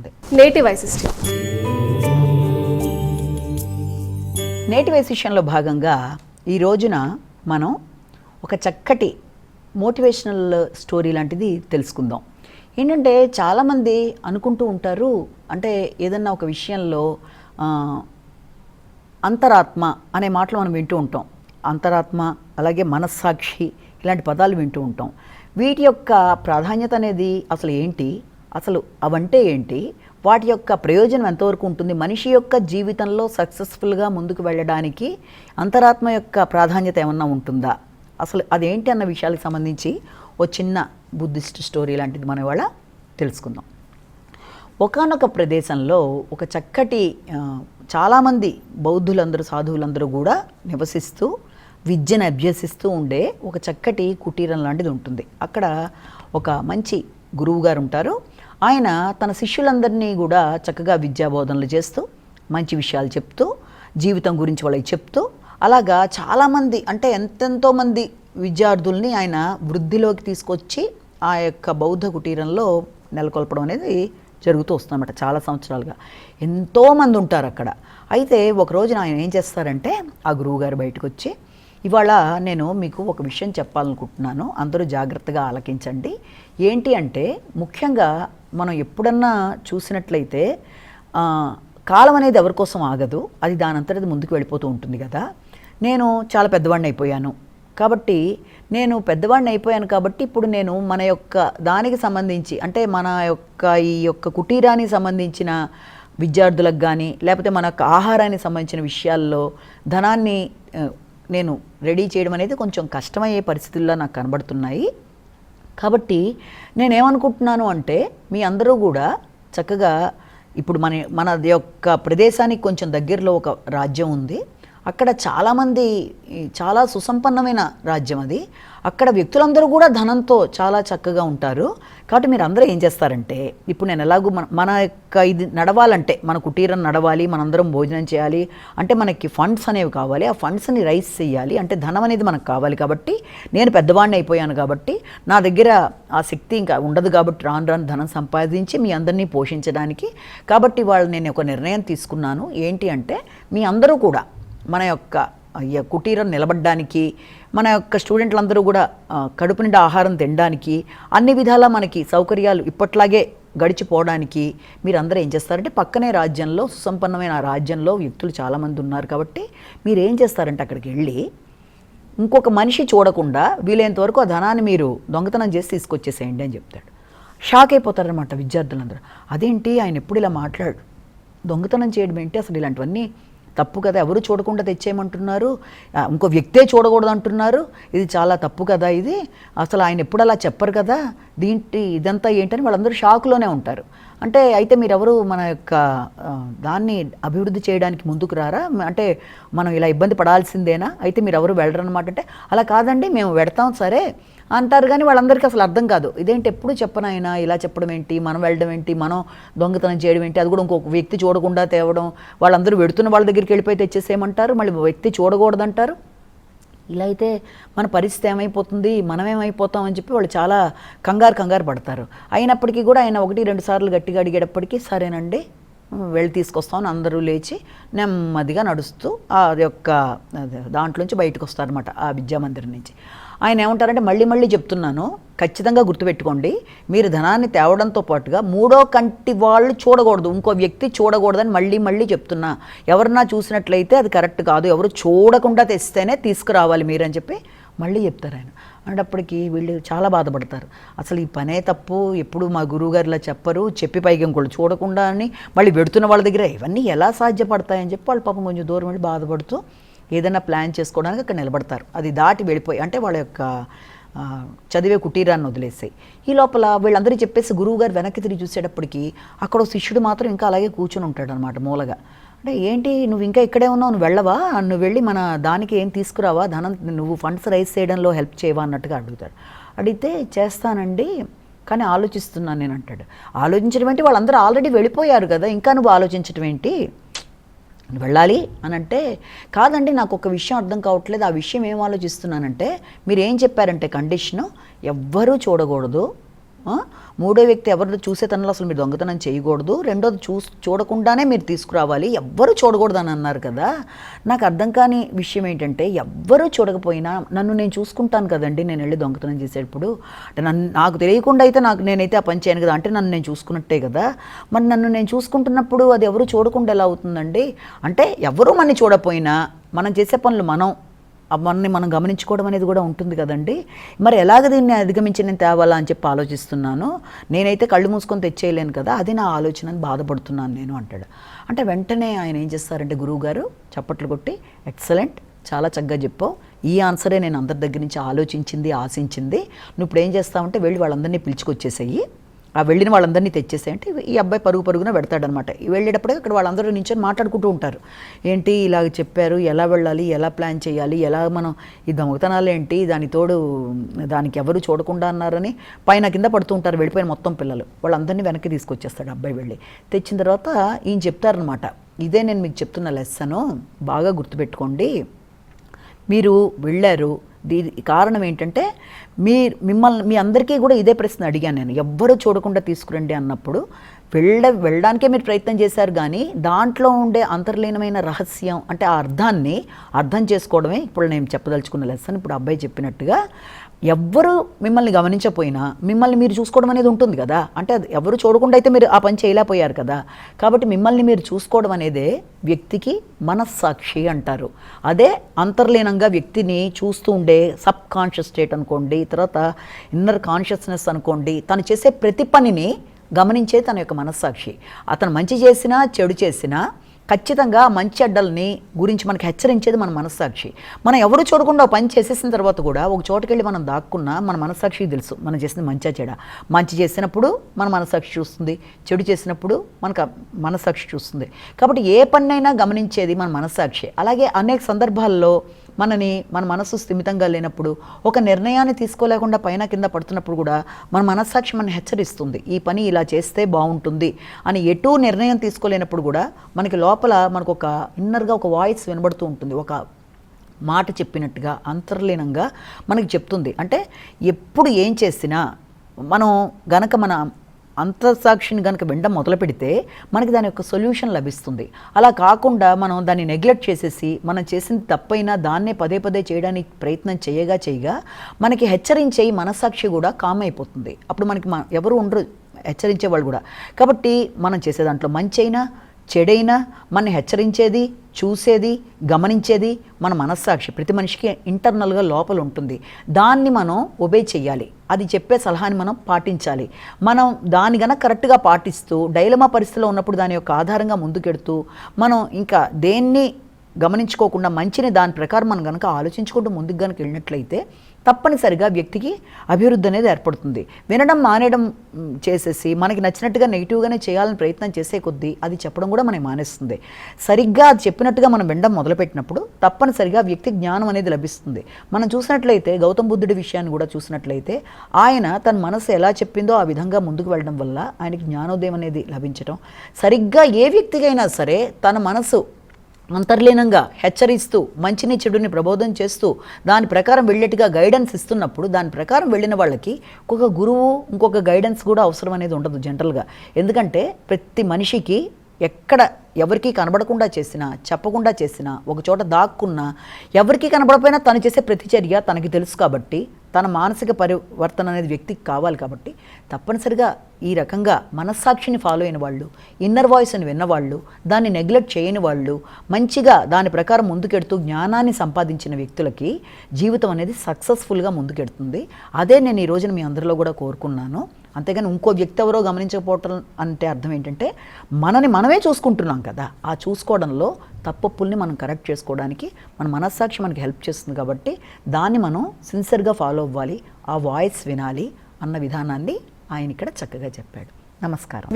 ఉంటుంది నేటివ్ ఐసిస్టీ నేటి వైశిష్యంలో భాగంగా ఈ రోజున మనం ఒక చక్కటి మోటివేషనల్ స్టోరీ లాంటిది తెలుసుకుందాం. ఏంటంటే చాలామంది అనుకుంటూ ఉంటారు అంటే ఏదన్నా ఒక విషయంలో అంతరాత్మ అనే మాటలు మనం వింటూ ఉంటాం. అంతరాత్మ అలాగే మనస్సాక్షి ఇలాంటి పదాలు వింటూ ఉంటాం. వీటి యొక్క ప్రాధాన్యత అనేది అసలు ఏంటి? అసలు అవంటే ఏంటి? వాటి యొక్క ప్రయోజనం ఎంతవరకు ఉంటుంది? మనిషి యొక్క జీవితంలో సక్సెస్ఫుల్గా ముందుకు వెళ్ళడానికి అంతరాత్మ యొక్క ప్రాధాన్యత ఏమన్నా ఉంటుందా? అసలు అదేంటి అన్న విషయాలకు సంబంధించి ఓ చిన్న బుద్ధిస్ట్ స్టోరీ లాంటిది మనం ఇవాళ తెలుసుకుందాం. ఒకానొక ప్రదేశంలో ఒక చక్కటి చాలామంది బౌద్ధులందరూ సాధువులందరూ కూడా నివసిస్తూ విద్యను అభ్యసిస్తూ ఉండే ఒక చక్కటి కుటీరం లాంటిది ఉంటుంది. అక్కడ ఒక మంచి గురువు గారు ఉంటారు. ఆయన తన శిష్యులందరినీ కూడా చక్కగా విద్యాబోధనలు చేస్తూ మంచి విషయాలు చెప్తూ జీవితం గురించి వాళ్ళకి చెప్తూ అలాగా చాలామంది అంటే ఎంతెంతో మంది విద్యార్థుల్ని ఆయన వృద్ధిలోకి తీసుకొచ్చి ఆ యొక్క బౌద్ధ కుటీరంలో నెలకొల్పడం అనేది జరుగుతూ వస్తుందన్నమాట చాలా సంవత్సరాలుగా. ఎంతోమంది ఉంటారు అక్కడ అయితే ఒక రోజున ఆయన ఏం చేస్తారంటే ఆ గురువుగారు బయటకు వచ్చి ఇవాళ నేను మీకు ఒక విషయం చెప్పాలనుకుంటున్నాను. అందరూ జాగ్రత్తగా ఆలకించండి. ఏంటి అంటే ముఖ్యంగా మనం ఎప్పుడన్నా చూసినట్లయితే కాలం అనేది ఎవరి కోసం ఆగదు. అది దానంతటది ముందుకు వెళ్ళిపోతూ ఉంటుంది కదా. నేను చాలా పెద్దవాడిని అయిపోయాను. కాబట్టి నేను పెద్దవాడిని అయిపోయాను కాబట్టి ఇప్పుడు నేను మన యొక్క దానికి సంబంధించి అంటే మన యొక్క ఈ యొక్క కుటీరానికి సంబంధించిన విద్యార్థులకు కానీ లేకపోతే మన యొక్క ఆహారానికి సంబంధించిన విషయాల్లో ధనాన్ని నేను రెడీ చేయడం అనేది కొంచెం కష్టమయ్యే పరిస్థితుల్లో నాకు కనబడుతున్నాయి. కాబట్టి నేనేమనుకుంటున్నాను అంటే మీ అందరూ కూడా చక్కగా ఇప్పుడు మన మన యొక్క ప్రదేశానికి కొంచెం దగ్గరలో ఒక రాజ్యం ఉంది. అక్కడ చాలామంది చాలా సుసంపన్నమైన రాజ్యం అది. అక్కడ వ్యక్తులందరూ కూడా ధనంతో చాలా చక్కగా ఉంటారు. కాబట్టి మీరు అందరూ ఏం చేస్తారంటే ఇప్పుడు నేను ఎలాగో మన మన యొక్క ఇది నడవాలంటే మన కుటీరం నడవాలి మనందరం భోజనం చేయాలి అంటే మనకి ఫండ్స్ అనేవి కావాలి. ఆ ఫండ్స్ని రైస్ చేయాలి. అంటే ధనం అనేది మనకు కావాలి కాబట్టి నేను పెద్దవాడిని అయిపోయాను కాబట్టి నా దగ్గర ఆ శక్తి ఇంకా ఉండదు కాబట్టి రాను రాను ధనం సంపాదించి మీ అందరినీ పోషించడానికి. కాబట్టి వాళ్ళు నేను ఒక నిర్ణయం తీసుకున్నాను. ఏంటి అంటే మీ అందరూ కూడా మన యొక్క కుటీరం నిలబడడానికి మన యొక్క స్టూడెంట్లందరూ కూడా కడుపు నిండా ఆహారం తినడానికి అన్ని విధాలా మనకి సౌకర్యాలు ఇప్పట్లాగే గడిచిపోవడానికి మీరు అందరూ ఏం చేస్తారంటే పక్కనే రాజ్యంలో సుసంపన్నమైన రాజ్యంలో వ్యక్తులు చాలామంది ఉన్నారు కాబట్టి మీరు ఏం చేస్తారంటే అక్కడికి వెళ్ళి ఇంకొక మనిషి చూడకుండా వీలైనంత వరకు ఆ ధనాన్ని మీరు దొంగతనం చేసి తీసుకొచ్చేసేయండి అని చెప్తాడు. షాక్ అయిపోతారనమాట విద్యార్థులందరూ. అదేంటి? ఆయన ఎప్పుడు ఇలా మాట్లాడు? దొంగతనం చేయడం ఏంటి? అసలు ఇలాంటివన్నీ తప్పు కదా ఎవరు చూడకుండా తెచ్చేయమంటున్నారు? ఇంకో వ్యక్తే చూడకూడదు అంటున్నారు ఇది చాలా తప్పు కదా ఇది. అసలు ఆయన ఎప్పుడు అలా చెప్పరు కదా? దీంటి ఇదంతా ఏంటని వాళ్ళందరూ షాక్లోనే ఉంటారు. అంటే అయితే మీరెవరు మన యొక్క దాన్ని అభివృద్ధి చేయడానికి ముందుకు రారా? అంటే మనం ఇలా ఇబ్బంది పడాల్సిందేనా? అయితే మీరు ఎవరు వెళ్ళరు అనమాట అంటే అలా కాదండి మేము వెడతాం సరే అంటారు కానీ వాళ్ళందరికీ అసలు అర్థం కాదు. ఇదేంటి ఎప్పుడు చెప్పనైనా ఇలా చెప్పడం ఏంటి? మనం వెళ్ళడం ఏంటి? మనం దొంగతనం చేయడం ఏంటి? అది కూడా ఇంకొక వ్యక్తి చూడకుండా తేవడం వాళ్ళందరూ వెడుతున్న వాళ్ళ దగ్గరికి వెళ్ళిపోయి తెచ్చేసేయమంటారు? మళ్ళీ వ్యక్తి చూడకూడదంటారు? ఇలా అయితే మన పరిస్థితి ఏమైపోతుంది? మనం ఏమైపోతాం అని చెప్పి వాళ్ళు చాలా కంగారు కంగారు పడతారు. అయినప్పటికీ కూడా ఆయన ఒకటి రెండు సార్లు గట్టిగా అడిగేటప్పటికీ సరేనండి వెళ్ళి తీసుకొస్తామని అందరూ లేచి నెమ్మదిగా నడుస్తూ ఆ యొక్క దాంట్లో దాంట్లోంచి బయటకు వస్తారనమాట ఆ విద్యామందిరం నుంచి. ఆయన ఏమంటారంటే మళ్ళీ మళ్ళీ చెప్తున్నాను ఖచ్చితంగా గుర్తుపెట్టుకోండి మీరు ధనాన్ని తేవడంతో పాటుగా మూడో కంటి వాళ్ళు చూడకూడదు ఇంకో వ్యక్తి చూడకూడదని మళ్ళీ మళ్ళీ చెప్తున్నా. ఎవరన్నా చూసినట్లయితే అది కరెక్ట్ కాదు ఎవరు చూడకుండా తెస్తేనే తీసుకురావాలి మీరు అని చెప్పి మళ్ళీ చెప్తారు ఆయన. అనేటప్పటికి వీళ్ళు చాలా బాధపడతారు. అసలు ఈ పనే తప్పు ఎప్పుడు మా గురువుగారు ఇలా చెప్పరు చెప్పి పైకి ఇంకోళ్ళు చూడకుండా అని మళ్ళీ పెడుతున్న వాళ్ళ దగ్గర ఇవన్నీ ఎలా సాధ్యపడతాయని చెప్పి వాళ్ళు పాపం కొంచెం దూరం వెళ్ళి బాధపడుతూ ఏదైనా ప్లాన్ చేసుకోవడానికి అక్కడ నిలబడతారు. అది దాటి వెళ్ళిపోయి అంటే వాళ్ళ యొక్క చదివే కుటీరాన్ని వదిలేసాయి ఈ లోపల వీళ్ళందరూ చెప్పేసి గురువుగారు వెనక్కి తిరిగి చూసేటప్పటికి అక్కడ ఒక శిష్యుడు మాత్రం ఇంకా అలాగే కూర్చొని ఉంటాడు అనమాట మూలగా. అంటే ఏంటి నువ్వు ఇంకా ఇక్కడే ఉన్నావు నువ్వు వెళ్ళవా? నువ్వు వెళ్ళి మన దానికి ఏం తీసుకురావా? ధనం నువ్వు ఫండ్స్ రైజ్ చేయడంలో హెల్ప్ చేయవా? అన్నట్టుగా అడుగుతాడు. అడిగితే చేస్తానండి కానీ ఆలోచిస్తున్నాను నేను అంటాడు. ఆలోచించడం ఏంటి? వాళ్ళందరూ ఆల్రెడీ వెళ్ళిపోయారు కదా ఇంకా నువ్వు ఆలోచించడం ఏంటి? నువ్వు వెళ్ళాలి అని అంటే కాదండి నాకు ఒక విషయం అర్థం కావట్లేదు. ఆ విషయం ఏం ఆలోచిస్తున్నానంటే మీరు ఏం చెప్పారంటే కండిషను ఎవ్వరూ చూడకూడదు. మూడో వ్యక్తి ఎవరు చూసే తనలో అసలు మీరు దొంగతనం చేయకూడదు. రెండోది చూ చూడకుండానే మీరు తీసుకురావాలి. ఎవ్వరూ చూడకూడదు అని అన్నారు కదా. నాకు అర్థం కాని విషయం ఏంటంటే ఎవ్వరూ చూడకపోయినా నన్ను నేను చూసుకుంటాను కదండి నేను వెళ్ళి దొంగతనం చేసేటప్పుడు. అంటే నన్ను నాకు తెలియకుండా అయితే నాకు నేనైతే ఆ పని చేయను కదా అంటే నన్ను నేను చూసుకున్నట్టే కదా. మరి నన్ను నేను చూసుకుంటున్నప్పుడు అది ఎవరు చూడకుండా ఎలా అవుతుందండి? అంటే ఎవరూ మనని చూడకపోయినా మనం చేసే పనులు మనం. మనని మనం గమనించుకోవడం అనేది కూడా ఉంటుంది కదండి. మరి ఎలాగ దీన్ని అధిగమించి నేను తేవాలా అని చెప్పి ఆలోచిస్తున్నాను నేనైతే కళ్ళు మూసుకొని తెచ్చేయలేను కదా అది నా ఆలోచన అని బాధపడుతున్నాను నేను అంటాడు. అంటే వెంటనే ఆయన ఏం చేస్తారంటే గురువు గారు చప్పట్లు కొట్టి ఎక్సలెంట్ చాలా చక్కగా చెప్పావు. ఈ ఆన్సరే నేను అందరి దగ్గర నుంచి ఆలోచించింది ఆశించింది. నువ్వు ఇప్పుడు ఏం చేస్తావంటే వెళ్ళి వాళ్ళందరినీ పిలుచుకొచ్చేసేయి. ఆ వెళ్ళిన వాళ్ళందరినీ తెచ్చేసేయంటే ఈ అబ్బాయి పరుగు పరుగున పెడతాడనమాట. వెళ్ళేటప్పుడు అక్కడ వాళ్ళందరూ నించొని మాట్లాడుకుంటూ ఉంటారు. ఏంటి ఇలాగ చెప్పారు? ఎలా వెళ్ళాలి? ఎలా ప్లాన్ చేయాలి? ఎలా మనం ఈ దొంగతనాలు ఏంటి దాని తోడు దానికి ఎవరు చూడకుండా అన్నారని పైన కింద పడుతూ ఉంటారు వెళ్ళిపోయిన మొత్తం పిల్లలు. వాళ్ళందరినీ వెనక్కి తీసుకొచ్చేస్తాడు అబ్బాయి వెళ్ళి. తెచ్చిన తర్వాత ఈయన చెప్తారనమాట. ఇదే నేను మీకు చెప్తున్న లెస్సను బాగా గుర్తుపెట్టుకోండి. మీరు వెళ్ళారు. దీని కారణం ఏంటంటే మీ మిమ్మల్ని మీ అందరికీ కూడా ఇదే ప్రశ్న అడిగాను నేను. ఎవ్వరూ చూడకుండా తీసుకురండి అన్నప్పుడు వెళ్ళ వెళ్ళడానికే మీరు ప్రయత్నం చేశారు కానీ దాంట్లో ఉండే అంతర్లీనమైన రహస్యం అంటే ఆ అర్థాన్ని అర్థం చేసుకోవడమే ఇప్పుడు నేను చెప్పదలుచుకున్న లెసన్. ఇప్పుడు అబ్బాయి చెప్పినట్టుగా ఎవ్వరు మిమ్మల్ని గమనించకపోయినా మిమ్మల్ని మీరు చూసుకోవడం అనేది ఉంటుంది కదా. అంటే అది ఎవరు చూడకుండా అయితే మీరు ఆ పని చేయలేకపోయారు కదా. కాబట్టి మిమ్మల్ని మీరు చూసుకోవడం అనేదే వ్యక్తికి మనస్సాక్షి అంటారు. అదే అంతర్లీనంగా వ్యక్తిని చూస్తూ ఉండే సబ్ కాన్షియస్ స్టేట్ అనుకోండి తర్వాత ఇన్నర్ కాన్షియస్నెస్ అనుకోండి తను చేసే ప్రతి పనిని గమనించే తన యొక్క మనస్సాక్షి. అతను మంచి చేసినా చెడు చేసినా ఖచ్చితంగా మంచి అడ్డల్ని గురించి మనకి హెచ్చరించేది మన మనస్సాక్షి. మనం ఎవరు చూడకుండా పని చేసేసిన తర్వాత కూడా ఒక చోటుకెళ్ళి మనం దాక్కున్నా మన మనస్సాక్షికి తెలుసు. మనం చేసింది మంచిగా చెడ. మంచి చేసినప్పుడు మన మనస్సాక్షి చూస్తుంది. చెడు చేసినప్పుడు మనకు మనస్సాక్షి చూస్తుంది. కాబట్టి ఏ పన్నైనా గమనించేది మన మనస్సాక్షి. అలాగే అనేక సందర్భాల్లో మనని మన మనసు స్థిమితంగా లేనప్పుడు ఒక నిర్ణయాన్ని తీసుకోలేకుండా పైన కింద పడుతున్నప్పుడు కూడా మన మనస్సాక్షి మన హెచ్చరిస్తుంది. ఈ పని ఇలా చేస్తే బాగుంటుంది అని ఎటు నిర్ణయం తీసుకోలేనప్పుడు కూడా మనకి లోపల మనకు ఒక ఇన్నర్గా ఒక వాయిస్ వినబడుతూ ఉంటుంది. ఒక మాట చెప్పినట్టుగా అంతర్లీనంగా మనకి చెప్తుంది. అంటే ఎప్పుడు ఏం చేసినా మనం గనక మన అంతర్సాక్షిని కనుక వినడం మొదలు పెడితే మనకి దాని యొక్క సొల్యూషన్ లభిస్తుంది. అలా కాకుండా మనం దాన్ని నెగ్లెక్ట్ చేసేసి మనం చేసింది తప్పైనా దాన్నే పదే పదే చేయడానికి ప్రయత్నం చేయగా చేయగా మనకి హెచ్చరించే మనస్సాక్షి కూడా కామ్ అయిపోతుంది. అప్పుడు మనకి మ- ఎవరు ఉండరు హెచ్చరించే వాళ్ళు కూడా. కాబట్టి మనం చేసే దాంట్లో మంచి అయినా చెడైనా మన హెచ్చరించేది చూసేది గమనించేది మన మనస్సాక్షి. ప్రతి మనిషికి ఇంటర్నల్గా లోపల ఉంటుంది. దాన్ని మనం ఒబే చేయాలి అది చెప్పే సలహాని మనం పాటించాలి. మనం దాని గనక కరెక్ట్గా పాటిస్తూ డైలమా పరిస్థితిలో ఉన్నప్పుడు దాని యొక్క ఆధారంగా ముందుకెడుతూ మనం ఇంకా దేన్ని గమనించుకోకుండా మంచిని దాని ప్రకారం మనం కనుక ఆలోచించుకుంటూ ముందుకు కనుక వెళ్ళినట్లయితే తప్పనిసరిగా వ్యక్తికి అభివృద్ధి అనేది ఏర్పడుతుంది. వినడం మానేయడం చేసేసి మనకి నచ్చినట్టుగా నెగిటివ్గానే చేయాలని ప్రయత్నం చేసే కొద్దీ అది చెప్పడం కూడా మనకి మానేస్తుంది. సరిగ్గా అది చెప్పినట్టుగా మనం వినడం మొదలుపెట్టినప్పుడు తప్పనిసరిగా వ్యక్తి జ్ఞానం అనేది లభిస్తుంది. మనం చూసినట్లయితే గౌతమ్ బుద్ధుడి విషయాన్ని కూడా చూసినట్లయితే ఆయన తన మనసు ఎలా చెప్పిందో ఆ విధంగా ముందుకు వెళ్ళడం వల్ల ఆయనకి జ్ఞానోదయం అనేది లభించడం సరిగ్గా ఏ వ్యక్తికైనా సరే తన మనసు అంతర్లీనంగా హెచ్చరిస్తూ మంచిని చెడుని ప్రబోధం చేస్తూ దాని ప్రకారం వెళ్ళేట్టుగా గైడెన్స్ ఇస్తున్నప్పుడు దాని ప్రకారం వెళ్ళిన వాళ్ళకి ఒక గురువు ఇంకొక గైడెన్స్ కూడా అవసరం అనేది ఉండదు జనరల్గా ఎందుకంటే ప్రతి మనిషికి ఎక్కడ ఎవరికి కనబడకుండా చేసినా చెప్పకుండా చేసినా ఒక చోట దాక్కున్నా ఎవరికి కనబడపోయినా తను చేసే ప్రతిచర్య తనకి తెలుసు కాబట్టి తన మానసిక పరివర్తన అనేది వ్యక్తికి కావాలి కాబట్టి తప్పనిసరిగా ఈ రకంగా మనస్సాక్షిని ఫాలో అయిన వాళ్ళు ఇన్నర్ వాయిస్ని విన్నవాళ్ళు దాన్ని నెగ్లెక్ట్ చేయని వాళ్ళు మంచిగా దాని ప్రకారం ముందుకెడుతూ జ్ఞానాన్ని సంపాదించిన వ్యక్తులకి జీవితం అనేది సక్సెస్ఫుల్గా ముందుకెడుతుంది. అదే నేను ఈ రోజున మీ అందరిలో కూడా కోరుకున్నాను. అంతేగాని ఇంకో వ్యక్తి ఎవరో గమనించకపోవటం అంటే అర్థం ఏంటంటే మనని మనమే చూసుకుంటున్నాం కదా. ఆ చూసుకోవడంలో తప్పప్పుల్ని మనం కరెక్ట్ చేసుకోవడానికి మన మనస్సాక్షి మనకి హెల్ప్ చేస్తుంది కాబట్టి దాన్ని మనం సిన్సియర్గా ఫాలో అవ్వాలి ఆ వాయిస్ వినాలి అన్న విధానాన్ని ఆయన ఇక్కడ చక్కగా చెప్పాడు. నమస్కారం.